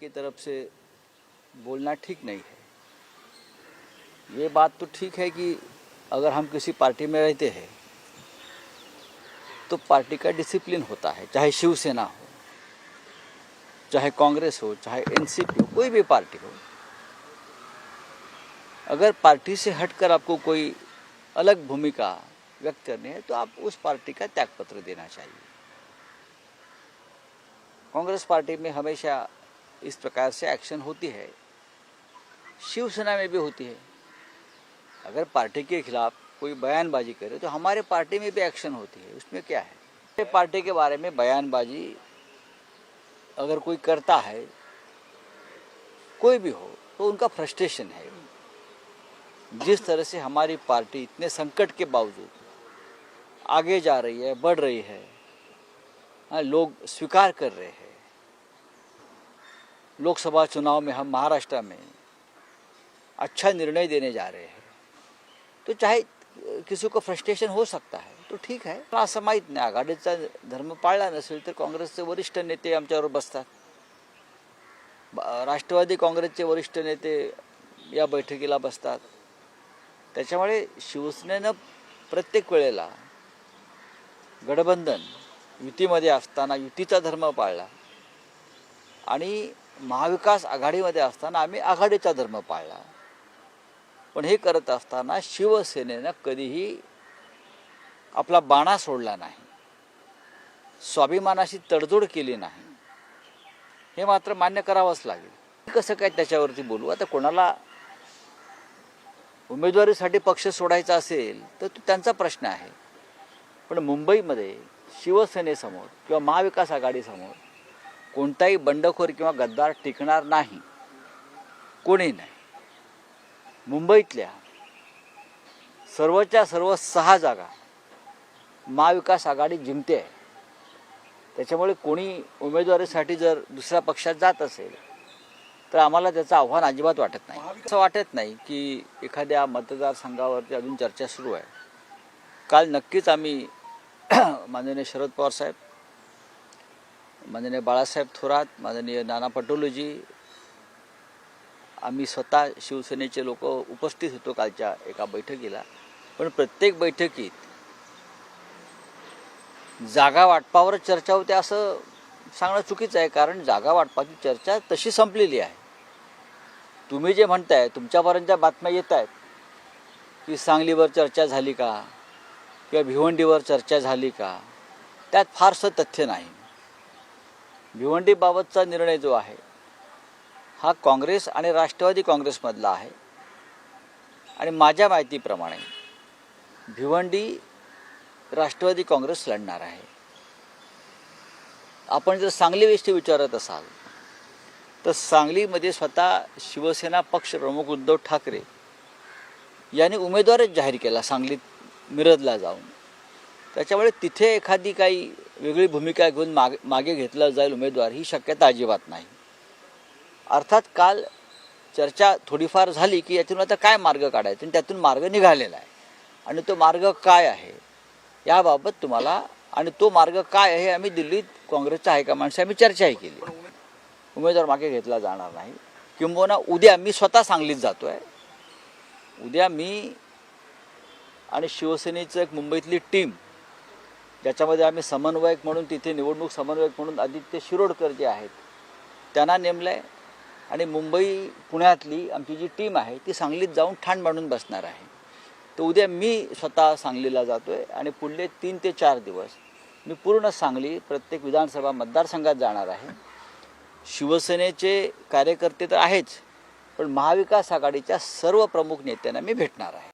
की तरफ़ से बोलना ठीक नहीं है। ये बात तो ठीक है कि अगर हम किसी पार्टी में रहते हैं तो पार्टी का डिसिप्लिन होता है, चाहे शिवसेना हो, चाहे कांग्रेस हो, चाहे एनसीपी हो, कोई भी पार्टी हो। अगर पार्टी से हटकर आपको कोई अलग भूमिका व्यक्त करनी है तो आप उस पार्टी का त्यागपत्र देना चाहिए। कांग्रेस पार्टी में हमेशा इस प्रकार से एक्शन होती है। शिवसेना में भी होती है। अगर पार्टी के खिलाफ कोई बयानबाजी करे तो हमारे पार्टी में भी एक्शन होती है। उसमें क्या है? पार्टी के बारे में बयानबाजी अगर कोई करता है कोई भी हो तो उनका फ्रस्ट्रेशन है। जिस तरह से हमारी पार्टी इतने संकट के बावजूद आगे जा रही है बढ़ रही है हाँ, लोग स्वीकार कर रहे हैं। लोकसभा चुनाव में हम महाराष्ट्र में अच्छा निर्णय देने जा रहे हैं। तो चाहे किसी को फ्रस्ट्रेशन हो सकता है तो ठीक आहे पण असं माहीत नाही आघाडीचा धर्म पाळला नसेल तर काँग्रेसचे वरिष्ठ नेते आमच्यावर बसतात. राष्ट्रवादी काँग्रेसचे वरिष्ठ नेते या बैठकीला बसतात. त्याच्यामुळे शिवसेनेनं प्रत्येक वेळेला गठबंधन युतीमध्ये असताना युतीचा धर्म पाळला. आणि महाविकास आघाडीमध्ये असताना आम्ही आघाडीचा धर्म पाळला. पण हे करत असताना शिवसेनेनं कधीही आपला बाणा सोडला नाही. स्वाभिमानाशी तडजोड केली नाही. हे मात्र मान्य करावंच लागेल. कसं काय त्याच्यावरती बोलू? आता कोणाला उमेदवारीसाठी पक्ष सोडायचा असेल तर तो त्यांचा प्रश्न आहे. पण मुंबईमध्ये शिवसेनेसमोर किंवा महाविकास आघाडीसमोर कोणताही बंडखोर किंवा गद्दार टिकणार नाही. कोणी नाही. मुंबईतल्या सर्वच्या सर्व सहा जागा महाविकास आघाडी जिंकते आहे. त्याच्यामुळे कोणी उमेदवारीसाठी जर दुसऱ्या पक्षात जात असेल तर आम्हाला त्याचं आव्हान अजिबात वाटत नाही. असं वाटत नाही की एखाद्या मतदारसंघावरती अजून चर्चा सुरू आहे. काल नक्कीच आम्ही माननीय शरद पवार साहेब माननीय बाळासाहेब थोरात माननीय नाना पटोलेजी आम्ही स्वतः शिवसेनेचे लोक उपस्थित होतो कालच्या एका बैठकीला. पण प्रत्येक बैठकीत जागा वाटपावर चर्चा होते असं सांगणं चुकीचं आहे कारण जागा वाटपाची चर्चा तशी संपलेली आहे. तुम्ही जे म्हणताय तुमच्यापर्यंत ज्या बातम्या येत आहेत की सांगलीवर चर्चा झाली का? किंवा भिवंडीवर चर्चा झाली का? त्यात फारसं तथ्य नाही. भिवंडीबाबतचा निर्णय जो आहे हा काँग्रेस आणि राष्ट्रवादी काँग्रेसमधला आहे. आणि माझ्या माहितीप्रमाणे भिवंडी राष्ट्रवादी काँग्रेस लढणार आहे. आपण जर सांगलीविषयी विचारत असाल तर सांगलीमध्ये स्वतः शिवसेना पक्ष प्रमुख उद्धव ठाकरे यांनी उमेदवारच जाहीर केला सांगलीत मिरजला जाऊन. त्याच्यामुळे तिथे एखादी काही वेगळी भूमिका घेऊन मागे मागे घेतला जाईल उमेदवार ही शक्यता अजिबात नाही. अर्थात काल चर्चा थोडीफार झाली की यातून आता काय मार्ग काढायचा? आणि त्यातून मार्ग निघालेला आहे. आणि तो मार्ग काय आहे? याबाबत तुम्हाला आणि तो मार्ग काय आहे आम्ही दिल्लीत काँग्रेसच्या हायकमांडशी आम्ही चर्चाही केली. उमेदवार मागे घेतला जाणार नाही. किंबहुना उद्या मी स्वतः सांगलीत जातो आहे उद्या मी आणि शिवसेनेचं एक मुंबईतली टीम ज्याच्यामध्ये आम्ही समन्वयक म्हणून तिथे निवडणूक समन्वयक म्हणून आदित्य शिरोडकर जे आहेत त्यांना नेमलं आहे आणि मुंबई पुण्यातली आमची जी टीम आहे ती सांगलीत जाऊन ठाण मांडून बसणार आहे. तर उद्या मी स्वतः सांगलीला जातो आहे आणि पुढले तीन ते चार दिवस मी पूर्ण सांगली प्रत्येक विधानसभा मतदारसंघात जाणार आहे. शिवसेनेचे कार्यकर्ते तर आहेच पण महाविकास आघाडीच्या सर्व प्रमुख नेत्यांना मी भेटणार आहे.